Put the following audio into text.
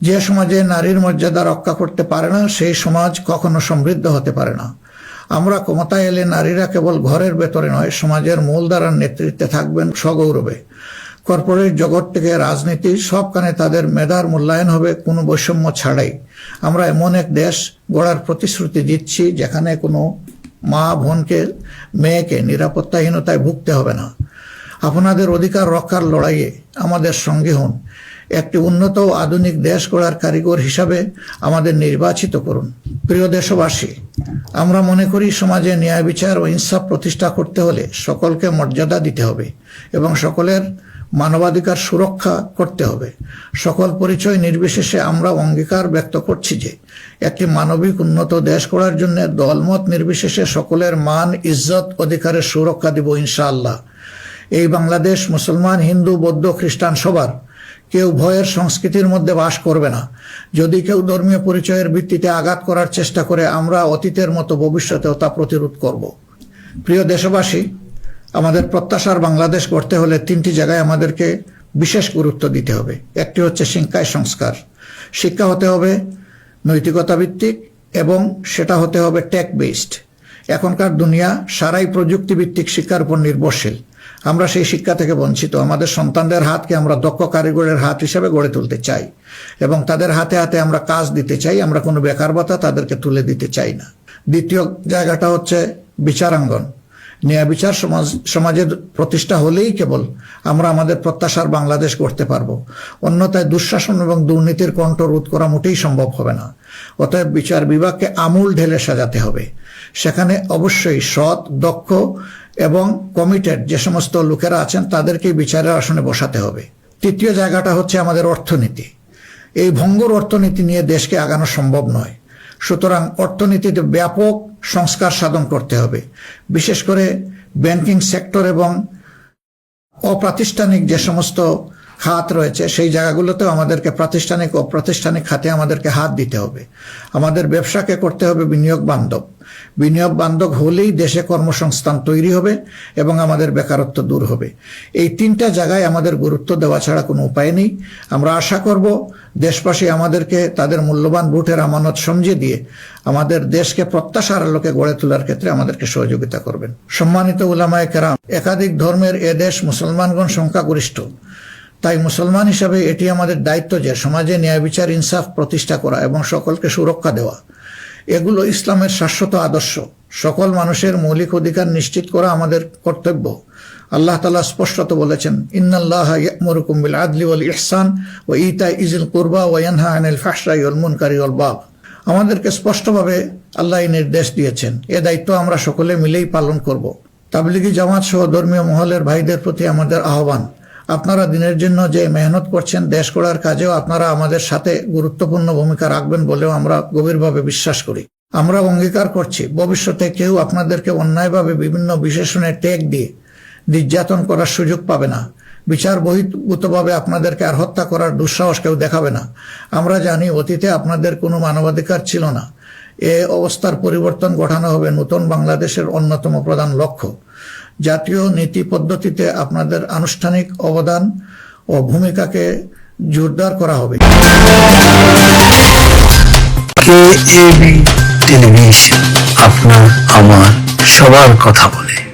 যে সমাজে নারীর মর্যাদা রক্ষা করতে পারে না সেই সমাজ কখনো সমৃদ্ধ হতে পারে না। আমরা ক্ষমতায় এলে নারীরা কেবল ঘরের ভেতরে নয়, সমাজের মূলধারার নেতৃত্বে থাকবেন সগৌরবে। কর্পোরেট জগৎ থেকে রাজনীতি সবখানে তাদের মেধার মূল্যায়ন হবে, কোনো বৈষম্য ছাড়াই। আমরা এমন এক দেশ গড়ার প্রতিশ্রুতি দিচ্ছি, যেখানে কোনো মা বোনকে, মেয়েকে নিরাপত্তাহীনতায় ভুগতে হবে না। আপনাদের অধিকার রক্ষার লড়াইয়ে আমাদের সঙ্গে হন। একটি উন্নত ও আধুনিক দেশ গড়ার কারিগর হিসাবে আমাদের নির্বাচিত করুন। প্রিয় দেশবাসী, আমরা মনে করি সমাজে ন্যায় বিচার ও ইনসাফ প্রতিষ্ঠা করতে হলে সকলকে মর্যাদা দিতে হবে এবং সকলের মানবাধিকার সুরক্ষা করতে হবে। সকল পরিচয় নির্বিশেষে আমরা অঙ্গীকার ব্যক্ত করছি যে, একটি মানবিক উন্নত দেশ করার জন্য দলমত নির্বিশেষে সকলের মান, ইজ্জত, অধিকারের সুরক্ষা দিব ইনশাআল্লাহ। এই বাংলাদেশ মুসলমান, হিন্দু, বৌদ্ধ, খ্রিস্টান সবার কেউ ভয়ের সংস্কৃতির মধ্যে বাস করবে না। যদি কেউ ধর্মীয় পরিচয়ের ভিত্তিতে আঘাত করার চেষ্টা করে, আমরা অতীতের মতো ভবিষ্যতেও তা প্রতিরোধ করব। প্রিয় দেশবাসী, আমাদের প্রত্যাশার বাংলাদেশ গড়তে হলে তিনটি জায়গায় আমাদেরকে বিশেষ গুরুত্ব দিতে হবে। একটি হচ্ছে শিক্ষায় সংস্কার। শিক্ষা হতে হবে নৈতিকতা ভিত্তিক এবং সেটা হতে হবে টেক বেসড এখনকার দুনিয়া সারাই প্রযুক্তিভিত্তিক শিক্ষার উপর নির্ভরশীল। আমরা সেই শিক্ষা থেকে বঞ্চিত। আমাদের সন্তানদের হাতকে আমরা দক্ষ কারিগরের হাত হিসেবে গড়ে তুলতে চাই এবং তাদের হাতে হাতে আমরা কাজ দিতে চাই, আমরা কোনো বেকার ভাতা তাদেরকে তুলে দিতে চাই না। দ্বিতীয় জায়গাটা হচ্ছে বিচারাঙ্গন। ন্যায় বিচার সমাজ, সমাজের প্রতিষ্ঠা হলেই কেবল আমরা আমাদের প্রত্যাশার বাংলাদেশ করতে পারব। অন্যথায় দুঃশাসন এবং দুর্নীতির কণ্ঠ রোধ করা মোটেই সম্ভব হবে না। অতএব বিচার বিভাগকে আমূল ঢেলে সাজাতে হবে। সেখানে অবশ্যই সৎ, দক্ষ এবং কমিটেড যে সমস্ত লোকেরা আছেন তাদেরকে বিচারের আসনে বসাতে হবে। তৃতীয় জায়গাটা হচ্ছে আমাদের অর্থনীতি। এই ভঙ্গুর অর্থনীতি নিয়ে দেশকে আগানো সম্ভব নয়। সুতরাং অর্থনীতিতে ব্যাপক সংস্কার সাধন করতে হবে। বিশেষ করে ব্যাংকিং সেক্টর এবং অপ্রাতিষ্ঠানিক যে সমস্ত খাত রয়েছে, সেই জায়গাগুলোতেও আমাদেরকে প্রাতিষ্ঠানিক ও প্রাতিষ্ঠানিক খাতে আমাদেরকে হাত দিতে হবে। আমাদের ব্যবসাকে করতে হবে বিনিয়োগ বান্ধব। বিনিয়োগ বান্ধব হলেই দেশে কর্মসংস্থান তৈরি হবে এবং আমাদের বেকারত্ব দূর হবে। এই তিনটা জায়গায় আমাদের গুরুত্ব দেওয়া ছাড়া কোনো উপায় নেই। আমরা আশা করব দেশবাসী আমাদেরকে তাদের মূল্যবান ভোটের আমানত সমঝে দিয়ে আমাদের দেশকে প্রত্যাশার আলোকে গড়ে তোলার ক্ষেত্রে আমাদেরকে সহযোগিতা করবেন। সম্মানিত উলামায় কেরাম, একাধিক ধর্মের এ দেশ মুসলমানগণ সংখ্যাগরিষ্ঠ। তাই মুসলমান হিসাবে এটি আমাদের দায়িত্ব যে সমাজে ন্যায় বিচার, ইনসাফ প্রতিষ্ঠা করা এবং সকলকে সুরক্ষা দেওয়া। এগুলো ইসলামের শাশ্বত আদর্শ। সকল মানুষের মৌলিক অধিকার নিশ্চিত করা আমাদের কর্তব্য। আল্লাহ তালা স্পষ্টত বলেছেন, ইন্নাল্লাহ ইয়ামুরুকুম বিল আদলি ওয়াল ইহসান ও ইতা ইজিল কুরবা ও ইয়ানহা আনিল ফাহশাই ওয়াল মুনকারি বাগ। আমাদেরকে স্পষ্টভাবে আল্লাহ নির্দেশ দিয়েছেন, এ দায়িত্ব আমরা সকলে মিলেই পালন করব। তাবলিগি জামাত সহ ধর্মীয় মহলের ভাইদের প্রতি আমাদের আহ্বান আপনারা দিনের জন্য যে মেহনত করছেন দেশ গড়ার কাজেও আপনারা আমাদের সাথে গুরুত্বপূর্ণ ভূমিকা রাখবেন বলেও আমরা গভীরভাবে বিশ্বাস করি। আমরা অঙ্গীকার করছি, ভবিষ্যতে কেউ আপনাদেরকে অন্যায়ভাবে বিভিন্ন বিশেষণে টেক দিয়ে নির্যাতন করার সুযোগ পাবে না। বিচার বহির্ভূতভাবে আপনাদেরকে আর হত্যা করার দুঃসাহস কেউ দেখাবে না। আমরা জানি অতীতে আপনাদের কোনো মানবাধিকার ছিল না। এ অবস্থার পরিবর্তন ঘটানো হবে নতুন বাংলাদেশের অন্যতম প্রধান লক্ষ্য। জাতীয় নীতি পদ্ধতিতে আপনাদের আনুষ্ঠানিক অবদান ও ভূমিকাকে জোরদার করা হবে। আপনার আমার সবার কথা বলে।